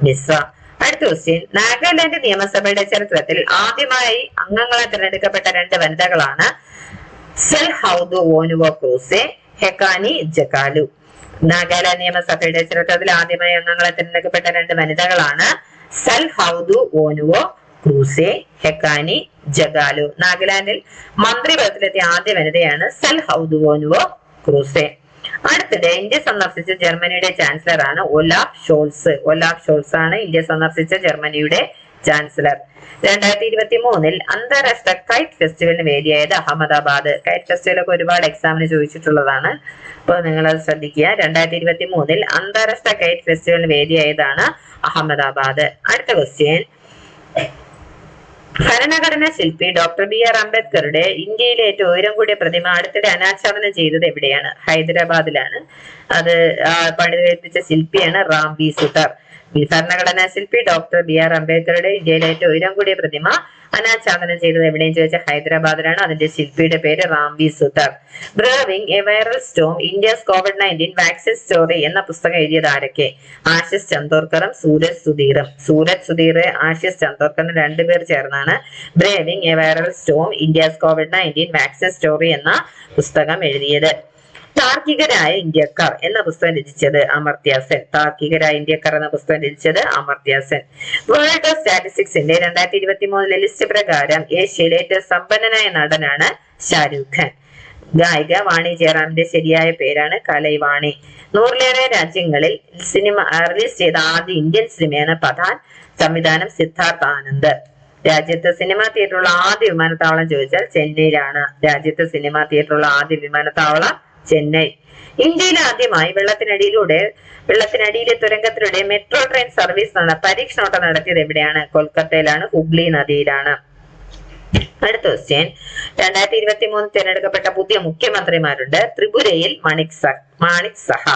മിശ്ര. അടുത്ത ക്വസ്റ്റ്യൻ നാഗാലാൻഡ് നിയമസഭയുടെ ചരിത്രത്തിൽ ആദ്യമായി അംഗങ്ങളെ തിരഞ്ഞെടുക്കപ്പെട്ട രണ്ട് വനിതകളാണ് സെൽ ഹൗദു ഓനുവോ ക്രൂസെ ഹെക്കാനി ജക്കാലു. നാഗാലാൻഡ് നിയമസഭയുടെ ചരിത്രത്തിൽ ആദ്യമായി അംഗങ്ങളെ തിരഞ്ഞെടുക്കപ്പെട്ട രണ്ട് വനിതകളാണ് സൽ ഹൗദു ഓനുവോ ക്രൂസെ ഹെക്കാനി ജഗാലു നാഗാലാൻഡിൽ മന്ത്രിപദത്തിലെത്തിയ ആദ്യ വനിതയാണ് സൽ ഹൗദു ഓനുവോ ക്രൂസെ. അടുത്തിടെ ഇന്ത്യ സന്ദർശിച്ച ജർമ്മനിയുടെ ചാൻസലർ ആണ് ഒലാഫ് ഷോൾസ്. ഒലാഫ് ഷോൾസ് ആണ് ഇന്ത്യ സന്ദർശിച്ച ജർമ്മനിയുടെ ചാൻസലർ രണ്ടായിരത്തി ഇരുപത്തി മൂന്നിൽ അന്താരാഷ്ട്ര കൈറ്റ് ഫെസ്റ്റിവലിന് വേദിയായത് അഹമ്മദാബാദ്. കൈറ്റ് ഫെസ്റ്റിവലൊക്കെ ഒരുപാട് എക്സാമിന് ചോദിച്ചിട്ടുള്ളതാണ്. അപ്പോൾ നിങ്ങൾ അത് ശ്രദ്ധിക്കുക. രണ്ടായിരത്തി ഇരുപത്തി മൂന്നിൽ അന്താരാഷ്ട്ര കൈറ്റ് ഫെസ്റ്റിവലിന് വേദിയായതാണ് അഹമ്മദാബാദ്. അടുത്ത ക്വസ്റ്റ്യൻ ഭരണഘടനാ ശില്പി ഡോക്ടർ ബി ആർ അംബേദ്കറുടെ ഇന്ത്യയിലെ ഏറ്റവും ഉയരം കൂടിയ പ്രതിമ അടുത്തിടെ അനാച്ഛാദനം ചെയ്തത് എവിടെയാണ്? ഹൈദരാബാദിലാണ്. അത് പണിതേൽപ്പിച്ച ശില്പിയാണ് റാം വി സുധർ. ഈ ഭരണഘടനാ ശില്പി ഡോക്ടർ ബി ആർ അംബേദ്കറുടെ ഇന്ത്യയിലെ ഏറ്റവും ഉയരം കൂടിയ പ്രതിമ അനാച്ഛാദനം ചെയ്തത് എവിടെയും ചോദിച്ചാൽ ഹൈദരാബാദിലാണ്. അതിന്റെ ശില്പിയുടെ പേര് Ram V Sudhar. Braving a viral storm India's COVID nineteen vaccine story എന്ന പുസ്തകം എഴുതിയത് ആരൊക്കെ? ആശിഷ് ചന്ദോർക്കറും സൂരജ് സുധീറും. സൂരജ് സുധീർ ആശിഷ് ചന്ദോർക്കറിന് രണ്ടുപേർ ചേർന്നാണ്. Braving a viral storm India's COVID nineteen vaccine story എന്ന പുസ്തകം എഴുതിയത്. താർക്കികരായ ഇന്ത്യക്കാർ എന്ന പുസ്തകം രചിച്ചത് അമർത്യ സെൻ. താർക്കികരായ ഇന്ത്യക്കാർ എന്ന പുസ്തകം രചിച്ചത് അമർത്യ സെൻ. വേൾഡ് ഓഫ് സ്റ്റാറ്റിസ്റ്റിക്സിന്റെ രണ്ടായിരത്തി ഇരുപത്തി മൂന്നിലെ ലിസ്റ്റ് പ്രകാരം ഏഷ്യയിലെ ഏറ്റവും സമ്പന്നനായ നടനാണ് ഷാരൂഖ് ഖാൻ. ഗായിക വാണി ജയറാമിന്റെ ശരിയായ പേരാണ് കലൈവാണി. നൂറിലേറെ രാജ്യങ്ങളിൽ സിനിമ റിലീസ് ചെയ്ത ആദ്യ ഇന്ത്യൻ സിനിമയാണ് പഥാൻ സംവിധാനം സിദ്ധാർത്ഥ് ആനന്ദ്. രാജ്യത്ത് സിനിമാ തിയേറ്ററുള്ള ആദ്യ വിമാനത്താവളം ചോദിച്ചാൽ ചെന്നൈയിലാണ്. രാജ്യത്തെ സിനിമാ തിയേറ്ററുള്ള ആദ്യ വിമാനത്താവളം ചെന്നൈ. ഇന്ത്യയിൽ ആദ്യമായി വെള്ളത്തിനടിയിലൂടെ വെള്ളത്തിനടിയിലെ തുരങ്കത്തിലൂടെ മെട്രോ ട്രെയിൻ സർവീസ് നട പരീക്ഷണോട്ടം നടത്തിയത് എവിടെയാണ്? കൊൽക്കത്തയിലാണ് ഹുഗ്ലി നദിയിലാണ്. അടുത്ത ക്വസ്റ്റ്യൻ രണ്ടായിരത്തി ഇരുപത്തി മൂന്ന് തിരഞ്ഞെടുക്കപ്പെട്ട പുതിയ മുഖ്യമന്ത്രിമാരുണ്ട്. ത്രിപുരയിൽ മണിക് സ മാണിക് സഹ.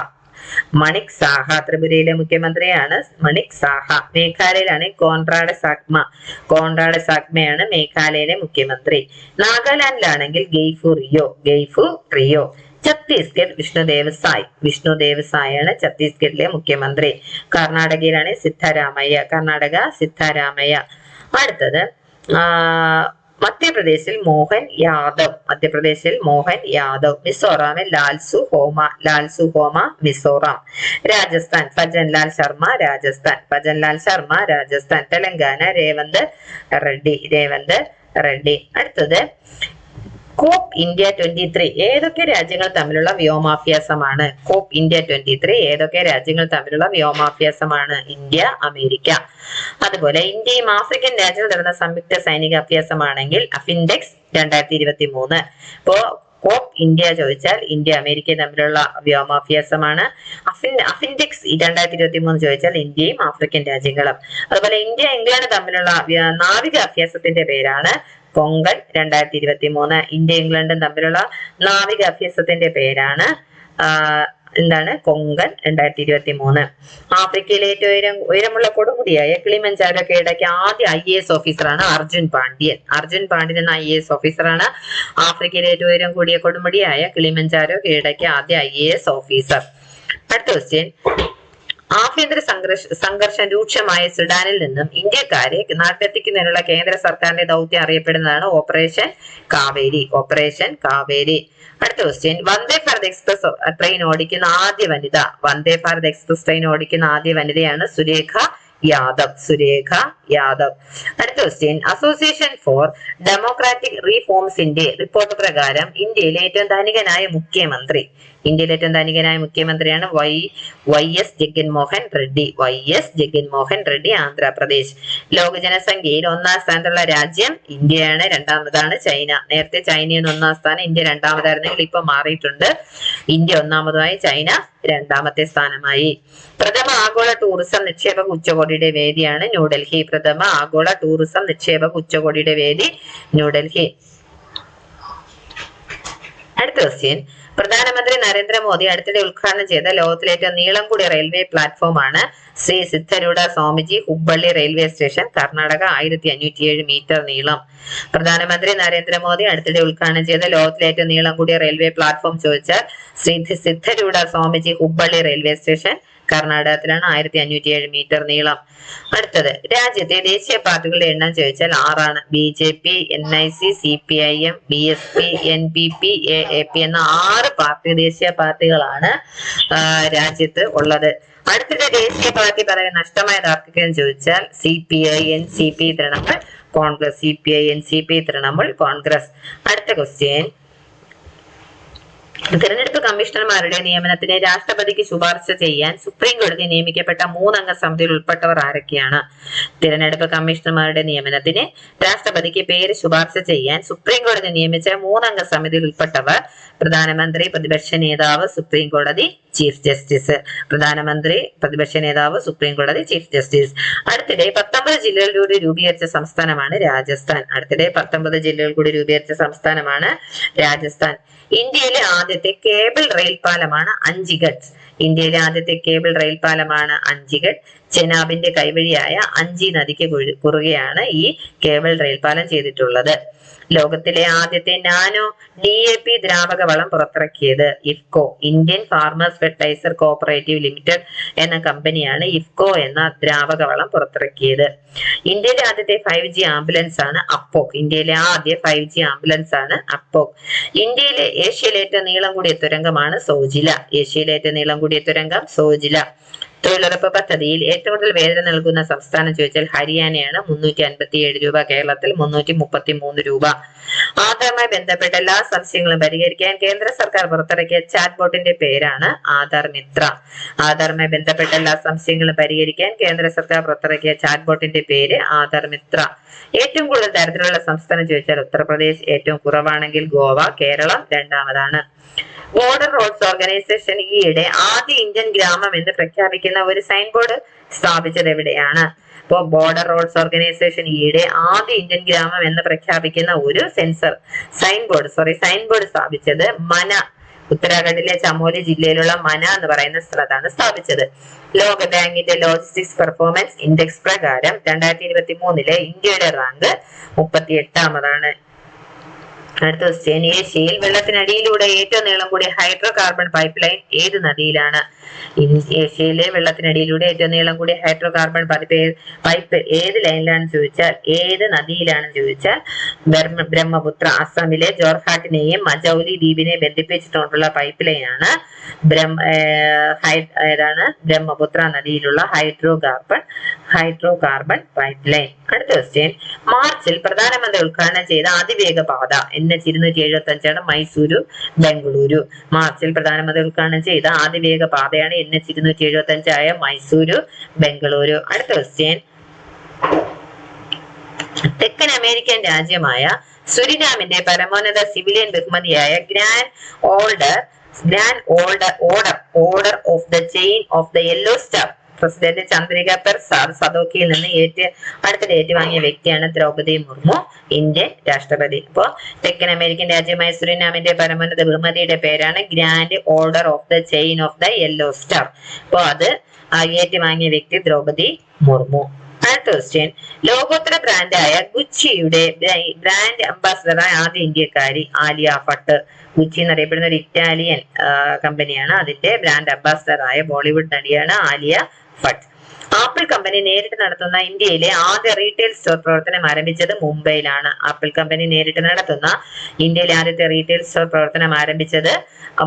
മണിക് സാഹ ത്രിപുരയിലെ മുഖ്യമന്ത്രിയാണ് മണിക് സാഹ. മേഘാലയയിലാണ് കോൺറാഡ് സാഗ്മ. കോൺറാഡ് സാഗ്മയാണ് മേഘാലയയിലെ മുഖ്യമന്ത്രി. നാഗാലാൻഡിലാണെങ്കിൽ ഗെയ്ഫു റിയോ. ഗെയ്ഫു റിയോ. ഛത്തീസ്ഗഡ് വിഷ്ണുദേവ് സായ് വിഷ്ണുദേവ് സായ് ആണ് ഛത്തീസ്ഗഡിലെ മുഖ്യമന്ത്രി. കർണാടകയിലാണ് സിദ്ധരാമയ്യ. കർണാടക സിദ്ധരാമയ്യ. അടുത്തത് മധ്യപ്രദേശിൽ മോഹൻ യാദവ്. മധ്യപ്രദേശിൽ മോഹൻ യാദവ്. മിസോറാമിൽ ലാൽസു ഹോമ ലാൽസു ഹോമ മിസോറാം. രാജസ്ഥാൻ ഭജൻലാൽ ശർമ്മ രാജസ്ഥാൻ. ഭജൻലാൽ ശർമ്മ രാജസ്ഥാൻ. തെലങ്കാന രേവന്ത് റെഡ്ഡി. രേവന്ത് റെഡ്ഡി. അടുത്തത് കോപ്പ് ഇന്ത്യ ട്വന്റി ത്രീ ഏതൊക്കെ രാജ്യങ്ങൾ തമ്മിലുള്ള വ്യോമാഭ്യാസമാണ്? കോപ്പ് ഇന്ത്യ ട്വന്റി ത്രീ ഏതൊക്കെ രാജ്യങ്ങൾ തമ്മിലുള്ള വ്യോമാഭ്യാസമാണ്? India America. അതുപോലെ ഇന്ത്യയും ആഫ്രിക്കൻ രാജ്യങ്ങൾ നടന്ന സംയുക്ത സൈനിക അഭ്യാസമാണെങ്കിൽ അഫിൻഡെക്സ് രണ്ടായിരത്തി ഇരുപത്തി മൂന്ന് ഇപ്പോ കോപ്പ് ഇന്ത്യ ചോദിച്ചാൽ ഇന്ത്യ അമേരിക്ക തമ്മിലുള്ള വ്യോമാഭ്യാസമാണ്. അഫിൻ അഫിൻഡെക്സ് രണ്ടായിരത്തി ഇരുപത്തി മൂന്ന് ചോദിച്ചാൽ ഇന്ത്യയും ആഫ്രിക്കൻ രാജ്യങ്ങളും. അതുപോലെ ഇന്ത്യ ഇംഗ്ലണ്ട് തമ്മിലുള്ള നാവിക അഭ്യാസത്തിന്റെ പേരാണ് കൊങ്കൺ രണ്ടായിരത്തി ഇരുപത്തി മൂന്ന് ഇന്ത്യ ഇംഗ്ലണ്ടും തമ്മിലുള്ള നാവിക അഭ്യാസത്തിന്റെ പേരാണ് എന്താണ്? കൊങ്കൺ രണ്ടായിരത്തി ഇരുപത്തി മൂന്ന് ആഫ്രിക്കയിലെ ഏറ്റവും ഉയരം ഉയരമുള്ള കൊടുമുടിയായ കിളിമഞ്ചാരോ കീഴടക്കിയ ആദ്യ ഐ എ എസ് ഓഫീസറാണ് അർജുൻ പാണ്ഡ്യൻ. അർജുൻ പാണ്ഡ്യൻ എന്ന ഐ എ എസ് ഓഫീസറാണ് ആഫ്രിക്കയിലെ ഏറ്റവും ഉയരം കൂടിയ കൊടുമുടിയായ കിളിമഞ്ചാരോ കീഴടക്കിയ ആദ്യ ഐ എ എസ് ഓഫീസർ. അടുത്ത ക്വസ്റ്റ്യൻ ആഭ്യന്തര സംഘർഷ സംഘർഷം രൂക്ഷമായ സുഡാനിൽ നിന്നും ഇന്ത്യക്കാരെ നാട്ടിലെത്തിക്കുന്നതിനുള്ള കേന്ദ്ര സർക്കാരിന്റെ ദൗത്യം അറിയപ്പെടുന്നതാണ് ഓപ്പറേഷൻ കാവേരി ഓപ്പറേഷൻ കാവേരി. അടുത്ത question Vande Bharat express train ഓടിക്കുന്ന ആദ്യ വനിത വന്ദേ ഭാരത് എക്സ്പ്രസ് ട്രെയിൻ ഓടിക്കുന്ന ആദ്യ വനിതയാണ് സുരേഖ യാദവ് സുരേഖ യാദവ്. അടുത്ത ക്വസ്റ്റ്യൻ അസോസിയേഷൻ ഫോർ ഡെമോക്രാറ്റിക് റീഫോംസിന്റെ റിപ്പോർട്ട് പ്രകാരം ഇന്ത്യയിലെ ഏറ്റവും ധനികനായ മുഖ്യമന്ത്രി ഇന്ത്യയിലെ ഏറ്റവും ധനികനായ മുഖ്യമന്ത്രിയാണ് Y Y S Jaganmohan Reddy. Y S Jaganmohan Reddy Andhra Pradesh. ലോക ജനസംഖ്യയിൽ ഒന്നാം സ്ഥാനത്തുള്ള രാജ്യം ഇന്ത്യയാണ് രണ്ടാമതാണ് ചൈന. നേരത്തെ ചൈനയിൽ ഒന്നാം സ്ഥാനം ഇന്ത്യ രണ്ടാമതായിരുന്നെങ്കിൽ ഇപ്പൊ മാറിയിട്ടുണ്ട്. ഇന്ത്യ ഒന്നാമതായി ചൈന രണ്ടാമത്തെ സ്ഥാനമായി. പ്രഥമ ആഗോള ടൂറിസം നിക്ഷേപക ഉച്ചകോടിയുടെ വേദിയാണ് ന്യൂഡൽഹി. പ്രഥമ ആഗോള ടൂറിസം നിക്ഷേപക ഉച്ചകോടിയുടെ വേദി ന്യൂഡൽഹി. അടുത്ത ക്വസ്റ്റ്യൻ പ്രധാനമന്ത്രി നരേന്ദ്രമോദി അടുത്തിടെ ഉദ്ഘാടനം ചെയ്ത ലോകത്തിലെ ഏറ്റവും നീളം കൂടിയ റെയിൽവേ പ്ലാറ്റ്ഫോമാണ് ശ്രീ സിദ്ധരൂഢ സ്വാമിജി ഹുബ്ബള്ളി റെയിൽവേ സ്റ്റേഷൻ കർണാടക ആയിരത്തി അഞ്ഞൂറ്റി ഏഴ് മീറ്റർ നീളം. പ്രധാനമന്ത്രി നരേന്ദ്രമോദി അടുത്തിടെ ഉദ്ഘാടനം ചെയ്ത ലോകത്തിലെ ഏറ്റവും നീളം കൂടിയ റെയിൽവേ പ്ലാറ്റ്ഫോം ചോദിച്ചാൽ ശ്രീ സിദ്ധരൂഢ സ്വാമിജി ഹുബ്ബള്ളി റെയിൽവേ സ്റ്റേഷൻ കർണാടകത്തിലാണ് ആയിരത്തി അഞ്ഞൂറ്റി ഏഴ് മീറ്റർ നീളം അടുത്തത്. രാജ്യത്തെ ദേശീയ പാർട്ടികളുടെ എണ്ണം ചോദിച്ചാൽ ആറാണ്. B J P N I C C P I M B S P N P P A A P എന്ന ആറ് പാർട്ടി ദേശീയ പാർട്ടികളാണ് രാജ്യത്ത് ഉള്ളത്. അടുത്തിടെ ദേശീയ പാർട്ടി പറയാൻ നഷ്ടമായ ആർക്കൊക്കെയെന്ന് ചോദിച്ചാൽ C P I N C P Trinamool congress C P I N C P Trinamool congress. അടുത്ത ക്വസ്റ്റ്യൻ തിരഞ്ഞെടുപ്പ് കമ്മീഷണർമാരുടെ നിയമനത്തിന് രാഷ്ട്രപതിക്ക് ശുപാർശ ചെയ്യാൻ സുപ്രീം കോടതി നിയമിക്കപ്പെട്ട മൂന്നംഗ സമിതിയിൽ ഉൾപ്പെട്ടവർ ആരൊക്കെയാണ്? തിരഞ്ഞെടുപ്പ് കമ്മീഷണർമാരുടെ നിയമനത്തിന് രാഷ്ട്രപതിക്ക് പേര് ശുപാർശ ചെയ്യാൻ സുപ്രീം കോടതി നിയമിച്ച മൂന്നംഗ സമിതിയിൽ ഉൾപ്പെട്ടവർ പ്രധാനമന്ത്രി പ്രതിപക്ഷ നേതാവ് സുപ്രീം കോടതി ചീഫ് ജസ്റ്റിസ്. പ്രധാനമന്ത്രി പ്രതിപക്ഷ നേതാവ് സുപ്രീം കോടതി ചീഫ് ജസ്റ്റിസ്. അടുത്തിടെ പത്തൊമ്പത് ജില്ലകളിലൂടെ രൂപീകരിച്ച സംസ്ഥാനമാണ് രാജസ്ഥാൻ. അടുത്തിടെ പത്തൊമ്പത് ജില്ലകൾ കൂടി രൂപീകരിച്ച സംസ്ഥാനമാണ് രാജസ്ഥാൻ. ഇന്ത്യയിലെ ആദ്യത്തെ കേബിൾ റെയിൽ പാലമാണ് അഞ്ചിഗഡ്. ഇന്ത്യയിലെ ആദ്യത്തെ കേബിൾ റെയിൽ പാലമാണ് അഞ്ചിഗഡ്. ചെനാബിന്റെ കൈവഴിയായ അഞ്ചി നദിക്ക് കുറുകെയാണ് ഈ കേബിൾ റെയിൽപാലം ചെയ്തിട്ടുള്ളത്. ലോകത്തിലെ ആദ്യത്തെ നാനോ ഡി എ പി ദ്രാവക വളം പുറത്തിറക്കിയത് IFFCO Indian farmers fertiliser cooperative limited എന്ന കമ്പനിയാണ് ഇഫ്കോ എന്ന ദ്രാവക വളം പുറത്തിറക്കിയത്. ഇന്ത്യയിലെ ആദ്യത്തെ ഫൈവ് ജി ആംബുലൻസ് ആണ് അപ്പോക്. ഇന്ത്യയിലെ ആദ്യ ഫൈവ് ജി ആംബുലൻസ് ആണ് അപ്പോക്. ഇന്ത്യയിലെ ഏഷ്യയിലെ നീളം കൂടിയ തുരങ്കമാണ് സോജില. ഏഷ്യയിലെ നീളം കൂടിയ തുരങ്കം സോജില. തൊഴിലുറപ്പ് പദ്ധതിയിൽ ഏറ്റവും കൂടുതൽ വേതനം നൽകുന്ന സംസ്ഥാനം ചോദിച്ചാൽ ഹരിയാനയാണ്. മുന്നൂറ്റി അൻപത്തി ഏഴ് രൂപ കേരളത്തിൽ മുന്നൂറ്റി മുപ്പത്തി മൂന്ന് രൂപ. ആധാറുമായി ബന്ധപ്പെട്ട എല്ലാ സംശയങ്ങളും പരിഹരിക്കാൻ കേന്ദ്ര സർക്കാർ പുറത്തിറക്കിയ ചാറ്റ് ബോട്ടിന്റെ പേരാണ് ആധാർ മിത്ര. ആധാറുമായി ബന്ധപ്പെട്ട എല്ലാ സംശയങ്ങളും പരിഹരിക്കാൻ കേന്ദ്ര സർക്കാർ പുറത്തിറക്കിയ ചാറ്റ് ബോട്ടിന്റെ പേര് ആധാർ മിത്ര. ഏറ്റവും കൂടുതൽ തരത്തിലുള്ള സംസ്ഥാനം ചോദിച്ചാൽ ഉത്തർപ്രദേശ് ഏറ്റവും കുറവാണെങ്കിൽ ഗോവ കേരളം രണ്ടാമതാണ്. ബോർഡർ റോഡ്സ് ഓർഗനൈസേഷൻ ഈയിടെ ആദ്യ ഇന്ത്യൻ ഗ്രാമം എന്ന് പ്രഖ്യാപിക്കുന്ന ഒരു സൈൻ ബോർഡ് സ്ഥാപിച്ചത് എവിടെയാണ്? അപ്പോ ബോർഡർ റോഡ്സ് ഓർഗനൈസേഷൻ ഈയിടെ ആദ്യ ഇന്ത്യൻ ഗ്രാമം എന്ന് പ്രഖ്യാപിക്കുന്ന ഒരു censor sign board sorry sign board സ്ഥാപിച്ചത് മന ഉത്തരാഖണ്ഡിലെ ചമോലി ജില്ലയിലുള്ള മന എന്ന് പറയുന്ന സ്ഥലത്താണ് സ്ഥാപിച്ചത്. ലോക ബാങ്കിന്റെ ലോജിസ്റ്റിക്സ് പെർഫോമൻസ് ഇൻഡെക്സ് പ്രകാരം രണ്ടായിരത്തി ഇരുപത്തി മൂന്നിലെ ഇന്ത്യയുടെ റാങ്ക് മുപ്പത്തി എട്ടാമതാണ് അടുത്ത ക്വസ്റ്റ്യൻ ഏഷ്യയിൽ വെള്ളത്തിനടിയിലൂടെ ഏറ്റവും നീളം കൂടിയ ഹൈഡ്രോ കാർബൺ പൈപ്പ് ലൈൻ ഏത് നദിയിലാണ്? ഏഷ്യയിലെ വെള്ളത്തിനടിയിലൂടെ ഏറ്റവും നീളം കൂടിയ ഹൈഡ്രോ കാർബൺ പൈപ്പ് ഏത് ലൈനിലാണെന്ന് ചോദിച്ചാൽ ഏത് നദിയിലാണെന്ന് ചോദിച്ചാൽ ബ്രഹ്മ- ബ്രഹ്മപുത്ര അസമിലെ ജോർഹാട്ടിനെയും മജൌലി ദ്വീപിനെയും ബന്ധിപ്പിച്ചിട്ടുള്ള പൈപ്പ് ലൈനാണ് ബ്രഹ്മ ഏതാണ് ബ്രഹ്മപുത്ര നദിയിലുള്ള hydro carbon hydro carbon pipe line. അടുത്ത ക്വസ്റ്റ്യൻ മാർച്ചിൽ പ്രധാനമന്ത്രി ഉദ്ഘാടനം ചെയ്ത അതിവേഗ പാത എൻ എച്ച് ഇരുന്നൂറ്റി എഴുപത്തി അഞ്ചാണ് മൈസൂരു ബംഗളൂരു. മാർച്ചിൽ പ്രധാനമന്ത്രി ഉദ്ഘാടനം ചെയ്ത അതിവേഗ പാതയാണ് എൻ എച്ച് ഇരുന്നൂറ്റി എഴുപത്തി അഞ്ചായ മൈസൂരു ബംഗളൂരു. അടുത്ത ക്വസ്റ്റ്യൻ തെക്കൻ അമേരിക്കൻ രാജ്യമായ സുരിനാമിന്റെ പരമോന്നത സിവിലിയൻ ബഹുമതിയായ grand older grand older order order of the chain of the yellow star president Chandrika Persad സദോക്കിയിൽ നിന്ന് ഏറ്റ് അടുത്തിടെ ഏറ്റുവാങ്ങിയ വ്യക്തിയാണ് ദ്രൗപദി മുർമു ഇന്ത്യൻ രാഷ്ട്രപതി. അപ്പോ തെക്കൻ അമേരിക്കൻ രാജ്യമായ സുരിനാമിന്റെ പരമോന്നത ബഹുമതിയുടെ പേരാണ് grand order of the chain of the yellow star. അപ്പോ അത് ഏറ്റുവാങ്ങിയ വ്യക്തി ദ്രൗപദി മുർമു. അടുത്ത ക്വസ്റ്റ്യൻ ലോകോത്തര ബ്രാൻഡായ ഗുച്ചിയുടെ ബ്രാൻഡ് അംബാസിഡറായ ആദ്യ ഇന്ത്യക്കാരി ആലിയ ഭട്ട്. ഗുച്ചി എന്നറിയപ്പെടുന്ന ഒരു ഇറ്റാലിയൻ കമ്പനിയാണ്. അതിന്റെ ബ്രാൻഡ് അംബാസിഡറായ ബോളിവുഡ് നടിയാണ് ആലിയ ഭട്ട് ആപ്പിൾ കമ്പനി നേരിട്ട് നടത്തുന്ന ഇന്ത്യയിലെ ആദ്യ റീറ്റെയിൽ സ്റ്റോർ പ്രവർത്തനം ആരംഭിച്ചത് മുംബൈയിലാണ്. ആപ്പിൾ കമ്പനി നേരിട്ട് നടത്തുന്ന ഇന്ത്യയിലെ ആദ്യത്തെ റീറ്റെയിൽ സ്റ്റോർ പ്രവർത്തനം ആരംഭിച്ചത്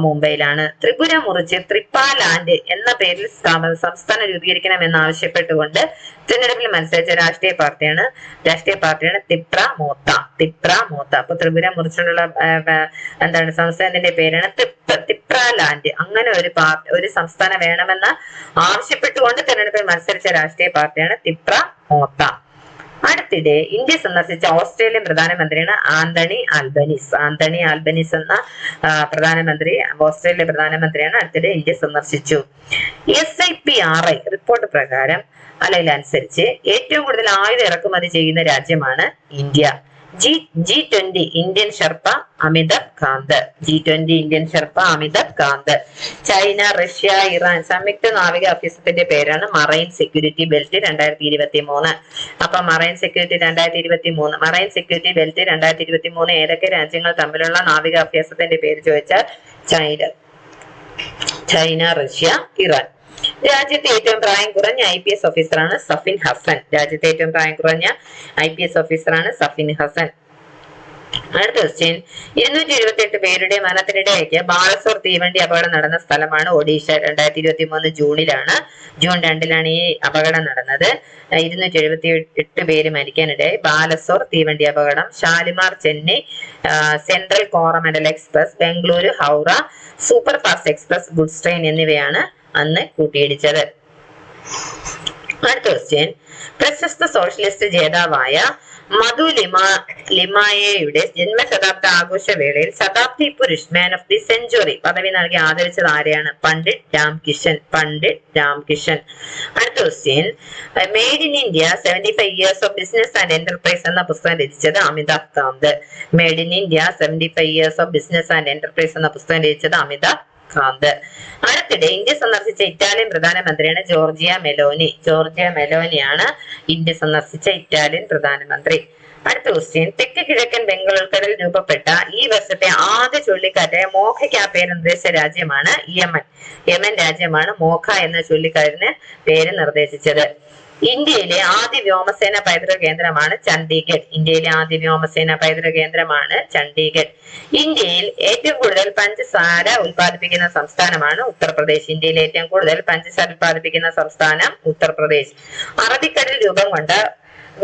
മുംബൈയിലാണ്. ത്രിപുര മുറിച്ച് ത്രിപ്പാലാൻഡ് എന്ന പേരിൽ സ്ഥാപന സംസ്ഥാനം രൂപീകരിക്കണമെന്ന് ആവശ്യപ്പെട്ടുകൊണ്ട് തിരഞ്ഞെടുപ്പിൽ മത്സരിച്ച രാഷ്ട്രീയ പാർട്ടിയാണ്. രാഷ്ട്രീയ പാർട്ടിയാണ് തിപ്ര മോത്ത. തിപ്ര മോത്ത. അപ്പൊ ത്രിപുര മുറിച്ചുള്ള എന്താണ് സംസ്ഥാനത്തിന്റെ പേരാണ് തിപ്ര തിപ്ര ലാൻഡ് അങ്ങനെ ഒരു പാർട്ടി ഒരു സംസ്ഥാനം വേണമെന്ന് ആവശ്യപ്പെട്ടുകൊണ്ട് തിരഞ്ഞെടുപ്പിൽ മത്സരിച്ച രാഷ്ട്രീയ പാർട്ടിയാണ് തിപ്ര മോത്ത. അടുത്തിടെ ഇന്ത്യ സന്ദർശിച്ച ഓസ്ട്രേലിയൻ പ്രധാനമന്ത്രിയാണ് ആന്റണി ആൽബനിസ്. ആന്റണി ആൽബനിസ് എന്ന പ്രധാനമന്ത്രി ഓസ്ട്രേലിയ പ്രധാനമന്ത്രിയാണ് അടുത്തിടെ ഇന്ത്യ സന്ദർശിച്ചു. S I P R I report പ്രകാരം അല്ലെങ്കിൽ അനുസരിച്ച് ഏറ്റവും കൂടുതൽ ആയുധ ഇറക്കുമതി ചെയ്യുന്ന രാജ്യമാണ് India. G G twenty Indian sherpa Amitabh Kant. G twenty Indian sherpa Amitabh Kant. China Russia Iran സംയുക്ത നാവിക അഭ്യാസത്തിന്റെ പേരാണ് മറൈൻ സെക്യൂരിറ്റി ബെൽറ്റ് രണ്ടായിരത്തി ഇരുപത്തി മൂന്ന് അപ്പൊ മറൈൻ സെക്യൂരിറ്റി രണ്ടായിരത്തി ഇരുപത്തി മൂന്ന് മറൈൻ സെക്യൂരിറ്റി ബെൽറ്റ് രണ്ടായിരത്തി ഇരുപത്തി മൂന്ന് ഏതൊക്കെ രാജ്യങ്ങൾ തമ്മിലുള്ള നാവിക അഭ്യാസത്തിന്റെ പേര് ചോദിച്ചാൽ ചൈന ചൈന റഷ്യ ഇറാൻ. രാജ്യത്തെ ഏറ്റവും പ്രായം കുറഞ്ഞ ഐ പി എസ് ഓഫീസറാണ് സഫിൻ ഹസൻ. രാജ്യത്തെ ഏറ്റവും പ്രായം കുറഞ്ഞ ഐ പി എസ് ഓഫീസറാണ് സഫിൻ ഹസൻ. അടുത്ത ക്വസ്റ്റ്യൻ ഇരുന്നൂറ്റി എഴുപത്തി എട്ട് പേരുടെ മരണത്തിനിടയ്ക്ക് ബാലസോർ തീവണ്ടി അപകടം നടന്ന സ്ഥലമാണ് ഒഡീഷ. രണ്ടായിരത്തി ഇരുപത്തി മൂന്ന് ജൂണിലാണ് ജൂൺ രണ്ടിലാണ് ഈ അപകടം നടന്നത്. ഇരുന്നൂറ്റി എഴുപത്തി എട്ട് പേര് മരിക്കാനിടയായി. ബാലസോർ തീവണ്ടി അപകടം Shalimar Chennai central Coromandel express Bengaluru Howrah super fast express goods train എന്നിവയാണ് അന്ന് കൂട്ടിയിടിച്ചത്. അടുത്ത ക്വസ്റ്റ്യൻ പ്രശസ്ത സോഷ്യലിസ്റ്റ് ജേതാവായ മധു ലിമ ലിമായയുടെ ജന്മശതാബ്ദ ആഘോഷവേളയിൽ Shatabdi Purush man of the century പദവി നൽകി ആദരിച്ചത് ആരെയാണ്? പണ്ഡിറ്റ് രാംകിഷൻ. പണ്ഡിറ്റ് രാംകിഷൻ. അടുത്ത question made in India seventy five years of business and enterprise എന്ന പുസ്തകം രചിച്ചത് Amitabh Kant. Made in India seventy five years of business and enterprise എന്ന പുസ്തകം രചിച്ചത് അമിതാഭ് കാന്ത് അടുത്തിടെ ഇന്ത്യ സന്ദർശിച്ച ഇറ്റാലിയൻ പ്രധാനമന്ത്രിയാണ് ജോർജിയ മെലോനി. ജോർജിയ മെലോനിയാണ് ഇന്ത്യ സന്ദർശിച്ച ഇറ്റാലിയൻ പ്രധാനമന്ത്രി. അടുത്ത ക്വസ്റ്റ്യൻ തെക്ക് കിഴക്കൻ ബംഗാൾ ഉൾക്കടലിൽ രൂപപ്പെട്ട ഈ വർഷത്തെ ആദ്യ ചുഴലിക്കാറ്റ് മോഖയ്ക്ക് പേര് നിർദ്ദേശിച്ച രാജ്യമാണ് യമൻ. യമൻ രാജ്യമാണ് മോഖ എന്ന ചുഴലിക്കാറ്റിന് പേര് നിർദ്ദേശിച്ചത്. ഇന്ത്യയിലെ ആദ്യ വ്യോമസേന പൈതൃക കേന്ദ്രമാണ് ചണ്ഡീഗഡ്. ഇന്ത്യയിലെ ആദ്യ വ്യോമസേന പൈതൃക കേന്ദ്രമാണ് ചണ്ഡീഗഡ്. ഇന്ത്യയിൽ ഏറ്റവും കൂടുതൽ പഞ്ചസാര ഉത്പാദിപ്പിക്കുന്ന സംസ്ഥാനമാണ് ഉത്തർപ്രദേശ്. ഇന്ത്യയിൽ ഏറ്റവും കൂടുതൽ പഞ്ചസാര ഉത്പാദിപ്പിക്കുന്ന സംസ്ഥാനം ഉത്തർപ്രദേശ്. അറബിക്കടൽ രൂപം കൊണ്ട്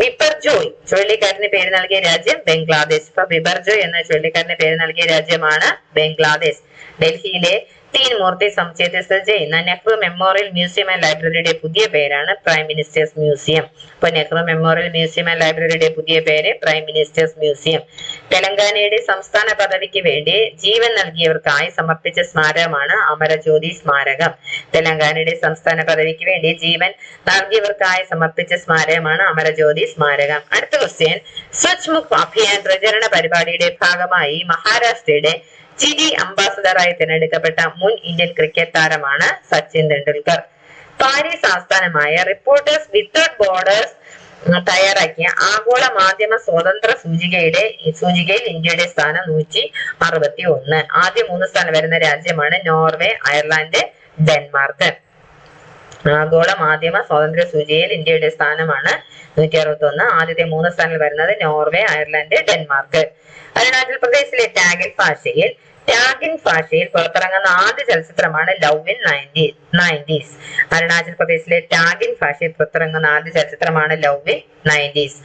ബിബർജോയ് ചുഴലിക്കാറ്റിന് പേര് നൽകിയ രാജ്യം ബംഗ്ലാദേശ്. ഇപ്പൊ ബിബർജോയ് എന്ന ചുഴലിക്കാറ്റിന് പേര് നൽകിയ രാജ്യമാണ് ബംഗ്ലാദേശ്. ഡൽഹിയിലെ തീൻ മൂർത്തി സമുച്ചയത്തിൽ സ്ഥിതി ചെയ്യുന്ന നെഹ്റു മെമ്മോറിയൽ മ്യൂസിയം ആൻഡ് ലൈബ്രറിയുടെ പുതിയ പേരാണ് പ്രൈം മിനിസ്റ്റേഴ്സ് മ്യൂസിയം. ഇപ്പൊ നെഹ്റു മെമ്മോറിയൽ മ്യൂസിയം ആൻഡ് ലൈബ്രറിയുടെ പുതിയ പേര് പ്രൈം മിനിസ്റ്റേഴ്സ് മ്യൂസിയം. തെലങ്കാനയുടെ സംസ്ഥാന പദവിക്ക് വേണ്ടി ജീവൻ നൽകിയവർക്കായി സമർപ്പിച്ച സ്മാരകമാണ് അമരജ്യോതി സ്മാരകം. തെലങ്കാനയുടെ സംസ്ഥാന പദവിക്ക് വേണ്ടി ജീവൻ നൽകിയവർക്കായി സമർപ്പിച്ച സ്മാരകമാണ് അമരജ്യോതി സ്മാരകം. അടുത്ത ക്വസ്റ്റ്യൻ സ്വച്ഛ് മുഖ് അഭിയാൻ പ്രചരണ പരിപാടിയുടെ ഭാഗമായി മഹാരാഷ്ട്രയുടെ ചിരി അംബാസഡറായി തിരഞ്ഞെടുക്കപ്പെട്ട മുൻ ഇന്ത്യൻ ക്രിക്കറ്റ് താരമാണ് സച്ചിൻ തെണ്ടുൽക്കർ പാരീസ് ആസ്ഥാനമായ റിപ്പോർട്ടേഴ്സ് വിത്തൗട്ട് ബോർഡേഴ്സ് തയ്യാറാക്കിയ ആഗോള മാധ്യമ സ്വാതന്ത്ര്യ സൂചികയുടെ സൂചികയിൽ ഇന്ത്യയുടെ സ്ഥാനം നൂറ്റി അറുപത്തി ഒന്ന് ആദ്യ മൂന്ന് സ്ഥാനം വരുന്ന രാജ്യമാണ് നോർവേ അയർലാൻഡ് ഡെൻമാർക്ക്. ആഗോള മാധ്യമ സ്വാതന്ത്ര്യ സൂചിയിൽ ഇന്ത്യയുടെ സ്ഥാനമാണ് നൂറ്റി അറുപത്തി ഒന്ന് ആദ്യത്തെ മൂന്ന് സ്ഥാനങ്ങൾ വരുന്നത് നോർവേ അയർലൻഡ് ഡെൻമാർക്ക്. അരുണാചൽ പ്രദേശിലെ ടാഗിൽ ഭാഷയിൽ ടാഗിൻ ഭാഷയിൽ പുറത്തിറങ്ങുന്ന ആദ്യ ചലച്ചിത്രമാണ് love in ninety nineties Arunachal പ്രദേശിലെ ടാഗിൻ ഭാഷയിൽ പുറത്തിറങ്ങുന്ന ആദ്യ ചലച്ചിത്രമാണ് ലവ് ഇൻ നയന്റീസ്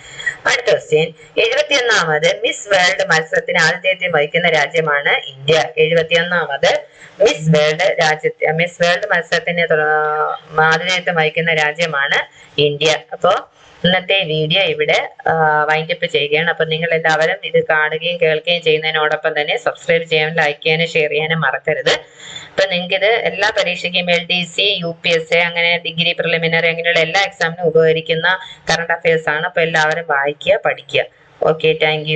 അടുത്ത ക്വസ്റ്റ്യൻ എഴുപത്തിയൊന്നാമത് മിസ് വേൾഡ് മത്സരത്തിന് ആതിഥേയത്വം വഹിക്കുന്ന രാജ്യമാണ് ഇന്ത്യ. എഴുപത്തിയൊന്നാമത് മിസ് വേൾഡ് രാജ്യത്തെ മിസ് വേൾഡ് മത്സരത്തിന് ആതിഥേയത്വം വഹിക്കുന്ന രാജ്യമാണ് ഇന്ത്യ. അപ്പോ ഇന്നത്തെ വീഡിയോ ഇവിടെ വൈൻഡപ്പ് ചെയ്യുകയാണ്. അപ്പം നിങ്ങൾ എല്ലാവരും ഇത് കാണുകയും കേൾക്കുകയും ചെയ്യുന്നതിനോടൊപ്പം തന്നെ സബ്സ്ക്രൈബ് ചെയ്യാനും ലൈക്ക് ചെയ്യാനും ഷെയർ ചെയ്യാനും മറക്കരുത്. അപ്പം നിങ്ങൾക്ക് ഇത് എല്ലാ പരീക്ഷയ്ക്കും L D C U P S A അങ്ങനെ ഡിഗ്രി പ്രിലിമിനറി അങ്ങനെയുള്ള എല്ലാ എക്സാമിനും ഉപകരിക്കുന്ന കറണ്ട് അഫയേഴ്സ് ആണ്. അപ്പൊ എല്ലാവരും വായിക്കുക പഠിക്കുക. Okay thank